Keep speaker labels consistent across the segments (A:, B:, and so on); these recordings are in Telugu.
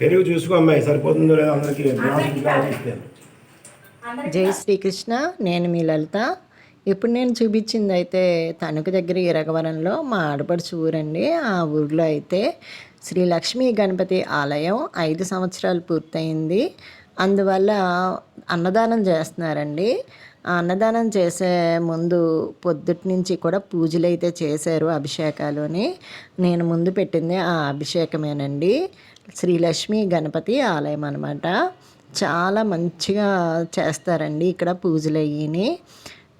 A: పెరుగు చూసుకో అమ్మాయి సరిపోతుందో లేదో అందరికీ
B: జై శ్రీకృష్ణ నేను మీ లలిత. ఇప్పుడు నేను చూపించింది అయితే తణుకు దగ్గర ఇరగవరంలో మా ఆడపడుచు ఊరండి. ఆ ఊర్లో అయితే శ్రీ లక్ష్మీ గణపతి ఆలయం ఐదు సంవత్సరాలు పూర్తయింది. అందువల్ల అన్నదానం చేస్తున్నారండి. ఆ అన్నదానం చేసే ముందు పొద్దుటి నుంచి కూడా పూజలు అయితే చేశారు అభిషేకాలుని. నేను ముందు పెట్టింది ఆ అభిషేకమేనండి. శ్రీ లక్ష్మీ గణపతి ఆలయం అనమాట చాలా మంచిగా చేస్తారండి ఇక్కడ పూజలు అయ్యిని.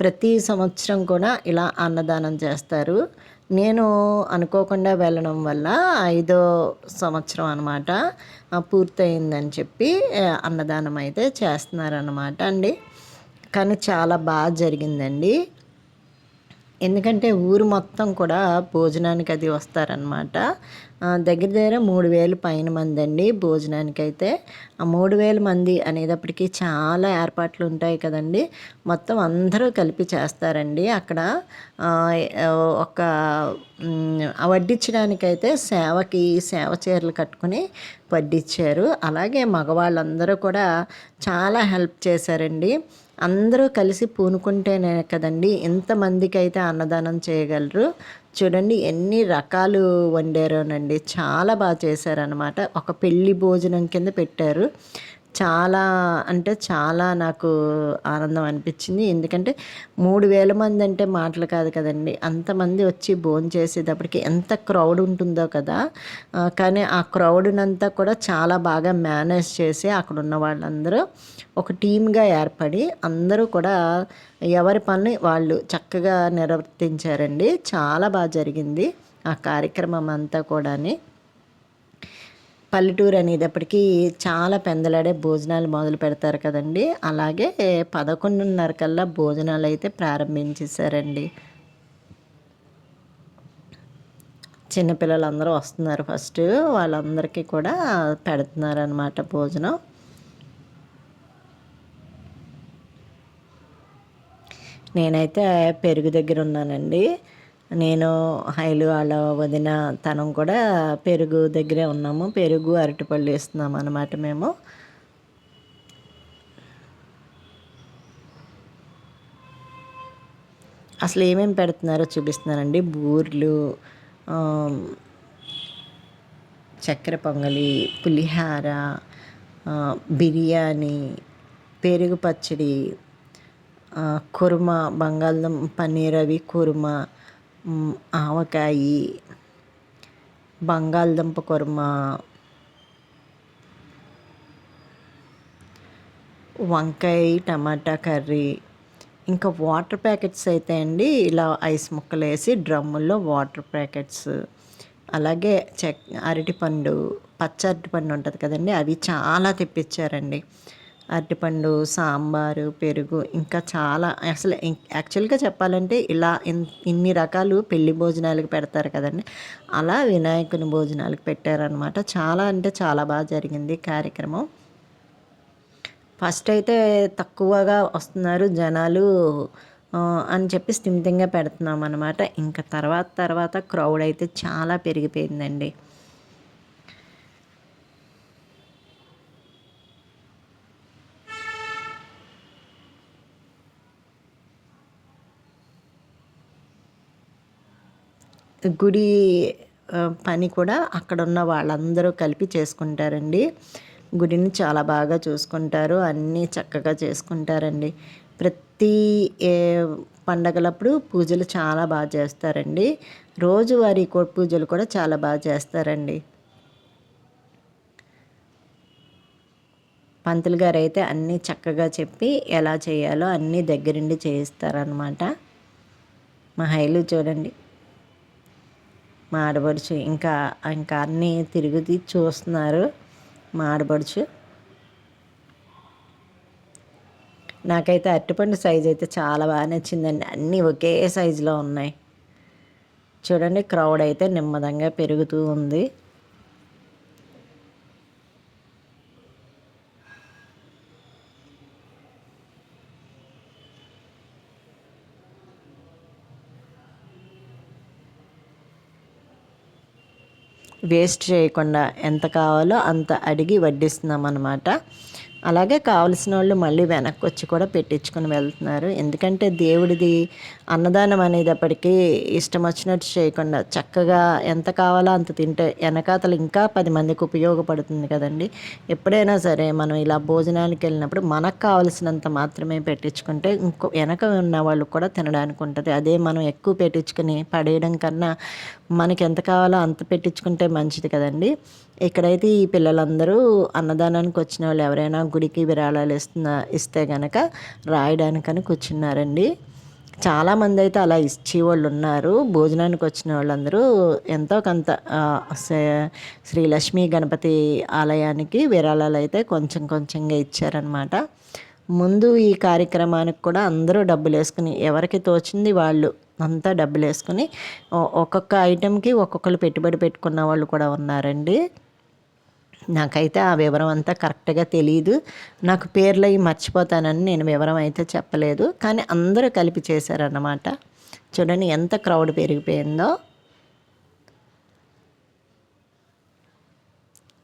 B: ప్రతి సంవత్సరం కూడా ఇలా అన్నదానం చేస్తారు. నేను అనుకోకుండా వెళ్ళడం వల్ల ఐదో సంవత్సరం అనమాట పూర్తయిందని చెప్పి అన్నదానం అయితే చేస్తున్నారన్నమాట అండి. కానీ చాలా బాగా జరిగిందండి. ఎందుకంటే ఊరు మొత్తం కూడా భోజనానికి అది వస్తారనమాట దగ్గర దగ్గర మూడు వేలు పైన మంది అండి భోజనానికి అయితే ఆ మూడు వేల మంది అనేటప్పటికీ చాలా ఏర్పాట్లు ఉంటాయి కదండి. మొత్తం అందరూ కలిపి చేస్తారండి. అక్కడ ఒక వడ్డించడానికైతే సేవకి సేవ చీరలు కట్టుకుని వడ్డించారు. అలాగే మగవాళ్ళందరూ కూడా చాలా హెల్ప్ చేశారండి. అందరూ కలిసి పూనుకుంటేనే కదండి. ఎంతమందికి అయితే అన్నదానం చేయగలరు. చూడండి ఎన్ని రకాలు వండారోనండి. చాలా బాగా చేశారనమాట ఒక పెళ్ళి భోజనం కింద పెట్టారు. చాలా అంటే చాలా నాకు ఆనందం అనిపించింది. ఎందుకంటే మూడు వేల మంది అంటే మాటలు కాదు కదండి. అంతమంది వచ్చి భోజనం చేసేటప్పటికి ఎంత క్రౌడ్ ఉంటుందో కదా. కానీ ఆ క్రౌడ్నంతా కూడా చాలా బాగా మేనేజ్ చేసి అక్కడ ఉన్న వాళ్ళందరూ ఒక టీమ్గా ఏర్పడి అందరూ కూడా ఎవరి పని వాళ్ళు చక్కగా నిర్వర్తించారండి. చాలా బాగా జరిగింది ఆ కార్యక్రమం అంతా కూడాని. పల్లెటూరు అనేటప్పటికీ చాలా పెందలాడే భోజనాలు మొదలు పెడతారు కదండి. అలాగే పదకొండున్నర కల్లా భోజనాలు అయితే ప్రారంభించేశారండి చిన్నపిల్లలందరూ వస్తున్నారు ఫస్ట్. వాళ్ళందరికీ కూడా పెడుతున్నారు అనమాట భోజనం. నేనైతే పెరుగు దగ్గర ఉన్నానండి. నేను హైలు వాళ్ళ వదిన తనం కూడా పెరుగు దగ్గరే ఉన్నాము. పెరుగు అరటిపళ్ళు వేస్తున్నాము అనమాట మేము. అసలు ఏమేమి పెడుతున్నారో చూపిస్తున్నానండి. బూర్లు చక్కెర పొంగలి పులిహార బిర్యానీ పెరుగు పచ్చడి కుర్మా బంగాళదుంప పన్నీర్ అవి కుర్మా ఆవకాయ బంగాళదుంప కుర్మ వంకాయ టమాటా కర్రీ ఇంకా వాటర్ ప్యాకెట్స్ అయితే అండి ఇలా ఐస్ ముక్కలు వేసి డ్రమ్ముల్లో వాటర్ ప్యాకెట్స్. అలాగే చెక్ అరటిపండు పచ్చ అరటిపండు ఉంటుంది కదండి అవి చాలా తెప్పించారండి. అరటిపండు సాంబారు పెరుగు ఇంకా చాలా అసలు ఇం- యాక్చువల్గా చెప్పాలంటే ఇలా ఇన్- ఇన్ని రకాలు పెళ్ళి భోజనాలకు పెడతారు కదండి. అలా వినాయకుని భోజనాలకు పెట్టారనమాట చాలా అంటే చాలా బాగా జరిగింది కార్యక్రమం. ఫస్ట్ అయితే తక్కువగా వస్తున్నారు జనాలు అని చెప్పి స్థిమితంగా పెడుతున్నాం అనమాట ఇంకా తర్వాత తర్వాత క్రౌడ్ అయితే చాలా పెరిగిపోయిందండి. గుడి పని కూడా అక్కడ ఉన్న వాళ్ళందరూ కలిపి చేసుకుంటారండి. గుడిని చాలా బాగా చూసుకుంటారు. అన్నీ చక్కగా చేసుకుంటారండి. ప్రతి పండగలప్పుడు పూజలు చాలా బాగా చేస్తారండి. రోజువారీ పూజలు కూడా చాలా బాగా చేస్తారండి. పంతులు గారు అయితే అన్నీ చక్కగా చెప్పి ఎలా చేయాలో అన్నీ దగ్గరుండి చేయిస్తారనమాట మా హైలు చూడండి. మా ఇంకా ఇంకా అన్నీ తిరుగుతి చూస్తున్నారు మా నాకైతే అరటిపండు సైజ్ అయితే చాలా బాగా నచ్చిందండి. అన్నీ ఒకే సైజులో ఉన్నాయి. చూడండి క్రౌడ్ అయితే నెమ్మదంగా పెరుగుతూ ఉంది. వేస్ట్ చేయకుండా ఎంత కావాలో అంత అడిగి వడ్డిస్తున్నాం అన్నమాట అలాగే కావలసిన వాళ్ళు మళ్ళీ వెనక్కి వచ్చి కూడా పెట్టించుకొని వెళ్తున్నారు. ఎందుకంటే దేవుడిది అన్నదానం అనేటప్పటికీ ఇష్టం వచ్చినట్టు చేయకుండా చక్కగా ఎంత కావాలో అంత తింటే వెనకాతలు ఇంకా పది మందికి ఉపయోగపడుతుంది కదండి. ఎప్పుడైనా సరే మనం ఇలా భోజనానికి వెళ్ళినప్పుడు మనకు కావలసినంత మాత్రమే పెట్టించుకుంటే ఇంకో వెనక ఉన్న వాళ్ళు కూడా తినడానికి ఉంటుంది. అదే మనం ఎక్కువ పెట్టించుకుని పడేయడం కన్నా మనకి ఎంత కావాలో అంత పెట్టించుకుంటే మంచిది కదండి. ఇక్కడైతే ఈ పిల్లలందరూ అన్నదానానికి వచ్చిన వాళ్ళు ఎవరైనా గుడికి విరాళాలు ఇస్తున్న ఇస్తే కనుక రాయడానికని కూర్చున్నారండి చాలామంది అయితే అలా ఇచ్చే వాళ్ళు ఉన్నారు. భోజనానికి వచ్చిన వాళ్ళందరూ ఎంతో కొంత శ్రీలక్ష్మి శ్రీ లక్ష్మీ గణపతి ఆలయానికి విరాళాలు అయితే కొంచెం కొంచెంగా ఇచ్చారనమాట ముందు ఈ కార్యక్రమానికి కూడా అందరూ డబ్బులు వేసుకుని ఎవరికి తోచింది వాళ్ళు అంతా డబ్బులు వేసుకుని ఒక్కొక్క ఐటెంకి ఒక్కొక్కరు పెట్టుబడి పెట్టుకున్న వాళ్ళు కూడా ఉన్నారండి. నాకైతే ఆ వివరం అంతా కరెక్ట్గా తెలియదు నాకు పేర్లు అవి మర్చిపోతానని నేను వివరం అయితే చెప్పలేదు. కానీ అందరూ కలిపి చేశారన్నమాట. చూడండి ఎంత క్రౌడ్ పెరిగిపోయిందో.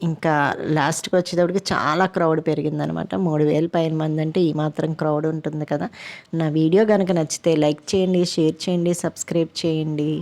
B: ఇంకా లాస్ట్కి వచ్చేటప్పటికి చాలా క్రౌడ్ పెరిగిందనమాట మూడు వేల పైన మంది అంటే ఈ మాత్రం క్రౌడ్ ఉంటుంది కదా. నా వీడియో కనుక నచ్చితే లైక్ చేయండి షేర్ చేయండి సబ్స్క్రైబ్ చేయండి.